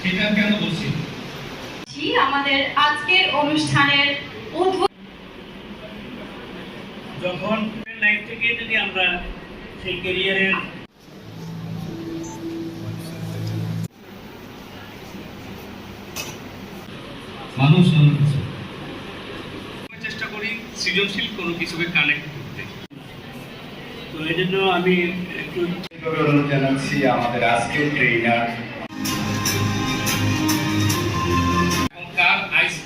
সেটা কেন বলছি? আমাদের আজকের অনুষ্ঠানের যখন লাইফ থেকে যদি আমরা সেই ক্যারিয়ারের মানুষ চেষ্টা করি সৃজনশীল কোনো কিছুকে কানেক্ট করতে। তো এই জন্য আমি একটু জানাচ্ছি আমাদের আজকের ট্রেনার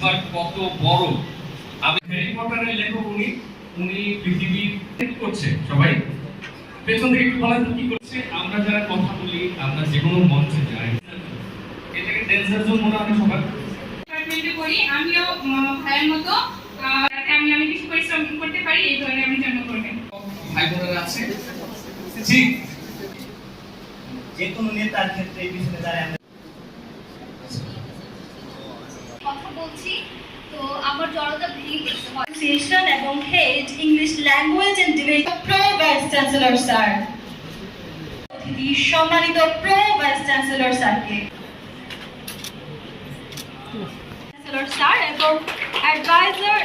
কার কত বড়? আমি হ্যারি পটারের লেখক উনি উনি পৃথিবীর করছে সবাই। পেছন থেকে একটু বলেন কি করছে? আমরা যারা কথা বলি আমরা যে কোনো মঞ্চে যাই। এটাকে ড্যান্সার জোন মনে হয় সবার ডিপার্টমেন্টে করি। আমিও ভাইয়ের মতো যাতে আমি আমি কিছু পরিশ্রম করতে পারি এই ধরনের আমি জন্য করবেন ভাই বোনেরা আছে? জি যে কোনো নেতার ক্ষেত্রে এই পিছনে দাঁড়ায় আমরা কথা বলছি। তো আমার জড়তা এবং head English language and debate pro vice chancellor sir অতিথি, সম্মানিত প্রো ভাইস চ্যান্সেলর স্যারকে চ্যান্সেলর স্যার এবং অ্যাডভাইজার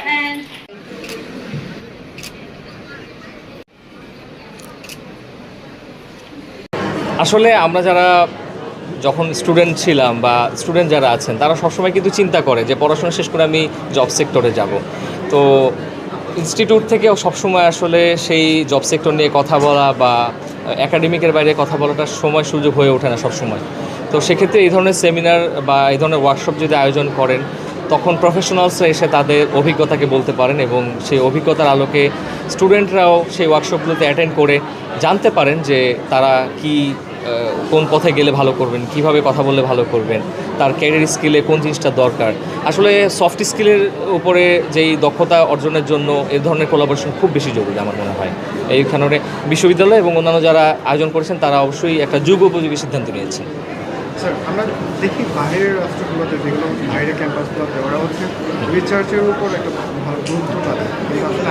আসলে আমরা যারা যখন স্টুডেন্ট ছিলাম বা স্টুডেন্ট যারা আছেন, তারা সবসময় কিন্তু চিন্তা করে যে পড়াশোনা শেষ করে আমি জব সেক্টরে যাব। তো ইনস্টিটিউট থেকেও সবসময় আসলে সেই জব সেক্টর নিয়ে কথা বলা বা একাডেমিকের বাইরে কথা বলাটার সময় সুযোগ হয়ে ওঠে না সবসময়। তো সেক্ষেত্রে এই ধরনের সেমিনার বা এই ধরনের ওয়ার্কশপ যদি আয়োজন করেন, তখন প্রফেশনালসরা এসে তাদের অভিজ্ঞতাকে বলতে পারেন এবং সেই অভিজ্ঞতার আলোকে স্টুডেন্টরাও সেই ওয়ার্কশপগুলোতে অ্যাটেন্ড করে জানতে পারেন যে তারা কি কোন পথে গেলে ভালো করবেন, কীভাবে কথা বললে ভালো করবেন, তার ক্যারিয়ার স্কিলে কোন জিনিসটা দরকার। আসলে সফট স্কিলের উপরে যেই দক্ষতা অর্জনের জন্য এ ধরনের কোলাবোরেশন খুব বেশি জরুরি আমার মনে হয়। এইখানে বিশ্ববিদ্যালয় এবং অন্যান্য যারা আয়োজন করেছেন, তারা অবশ্যই একটা যুগ উপযোগী সিদ্ধান্ত নিয়েছেন। দেখি বাইরের রাষ্ট্রগুলোতে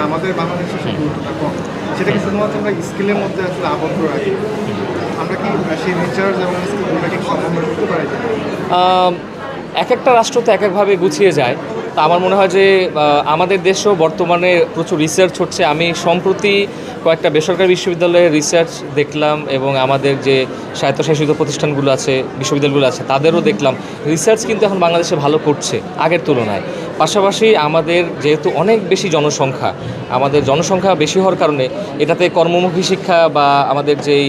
আমাদের বাংলাদেশে গুরুত্বটা কম। সেটাকে শুধুমাত্র আমরা স্কিলের মধ্যে আসলে আবদ্ধ রাখি। আমরা কি সেই এবং করতে পারি? এক একটা রাষ্ট্র তো এক একভাবে গুছিয়ে যায়। তা আমার মনে হয় যে আমাদের দেশেও বর্তমানে প্রচুর রিসার্চ হচ্ছে। আমি সম্প্রতি কয়েকটা বেসরকারি বিশ্ববিদ্যালয়ের রিসার্চ দেখলাম এবং আমাদের যে স্বায়ত্তশাসিত প্রতিষ্ঠানগুলো আছে, বিশ্ববিদ্যালয়গুলো আছে, তাদেরও দেখলাম। রিসার্চ কিন্তু এখন বাংলাদেশে ভালো করছে, আগের তুলনায়। পাশাপাশি আমাদের যেহেতু অনেক বেশি জনসংখ্যা, আমাদের জনসংখ্যা বেশি হওয়ার কারণে এটাতে কর্মমুখী শিক্ষা বা আমাদের যেই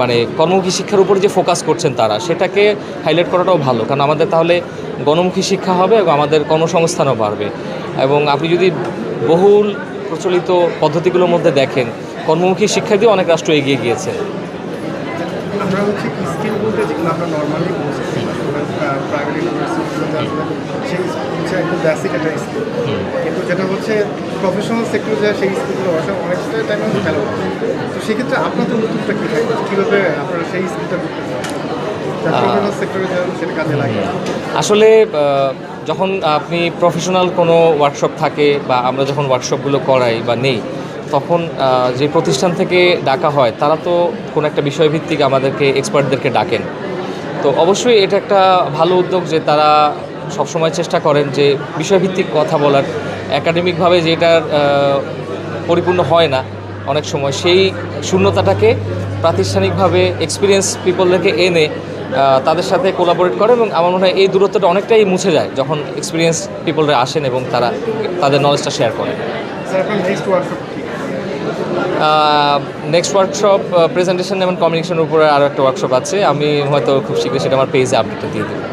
মানে কর্মমুখী শিক্ষার উপর যে ফোকাস করছেন তারা, সেটাকে হাইলাইট করাটাও ভালো। কারণ আমাদের তাহলে গণমুখী শিক্ষা হবে এবং আমাদের কর্মসংস্থানও বাড়বে। এবং আপনি যদি বহুল প্রচলিত পদ্ধতিগুলোর মধ্যে দেখেন, কর্মমুখী শিক্ষা দিয়ে অনেক রাষ্ট্র এগিয়ে গিয়েছে। আমরা হচ্ছে স্কিল বলতে যেগুলো আমরা নর্মালি প্রাইভেট ইউনিভার্সিটিগুলোতে আসলে সেই হচ্ছে বেসিক একটা স্কিল কিন্তু যেটা হচ্ছে প্রফেশনাল সেক্টর যায় সেই স্কিলগুলো অনেক অনেকটা টাইম ফেলো তো সেক্ষেত্রে আপনাদের উদ্যোগটা কী থাকবে কীভাবে আপনারা সেই স্কিলটা করতে আসলে যখন আপনি প্রফেশনাল কোনো ওয়ার্কশপ থাকে বা আমরা যখন ওয়ার্কশপগুলো করাই বা নেই তখন যে প্রতিষ্ঠান থেকে ডাকা হয় তারা তো কোনো একটা বিষয়ভিত্তিক আমাদেরকে এক্সপার্টদেরকে ডাকেন। তো অবশ্যই এটা একটা ভালো উদ্যোগ যে তারা সবসময় চেষ্টা করেন যে বিষয়ভিত্তিক কথা বলার। একাডেমিকভাবে যেটার পরিপূর্ণ হয় না অনেক সময়, সেই শূন্যতাটাকে প্রাতিষ্ঠানিকভাবে এক্সপিরিয়েন্স পিপলদেরকে এনে তাদের সাথে কোলাবোরেট করে এবং আমার মনে হয় এই দূরত্বটা অনেকটাই মুছে যায় যখন এক্সপিরিয়েন্স পিপলরা আসেন এবং তারা তাদের নলেজটা শেয়ার করেন। নেক্সট ওয়ার্কশপ প্রেজেন্টেশন এবং কমিউনিকেশনের উপরে আরও একটা ওয়ার্কশপ আছে। আমি হয়তো খুব শীঘ্রই সেটা আমার পেজে আপডেটটা দিয়ে দেবো।